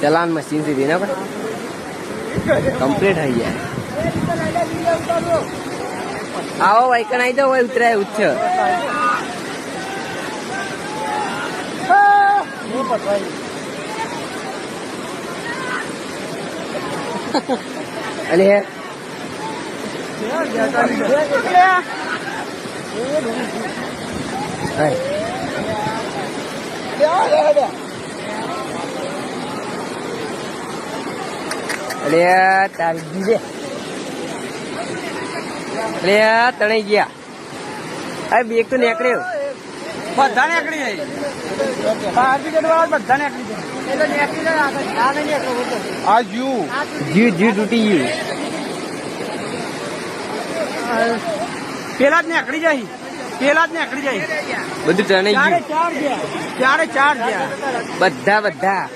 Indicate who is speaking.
Speaker 1: ચલાન machine સીધી ના ભાઈ કમ્પ્લીટ થઈ ગયા આવો વાયકણ આવી જાઓ ઉતરાય ઉચ્ચ અને હે હાય. અલે તારી અલે તણાઈ ગયા. આ બેગ તો નીકળ્યો
Speaker 2: બધા નીકળી જાય. સર્ટિફિકેટ વાળા બધા નીકળી જાય. આ યુ
Speaker 1: જીવ જીવ તૂટી ગયું.
Speaker 2: પેલા જ નીકળી જાય. પેલા જ નીકળી જાય.
Speaker 1: બધું તણાઈ
Speaker 2: ચારે
Speaker 1: ગયું
Speaker 2: ચાર ગયા. ચારે ચાર ગયા.
Speaker 1: બધા બધા.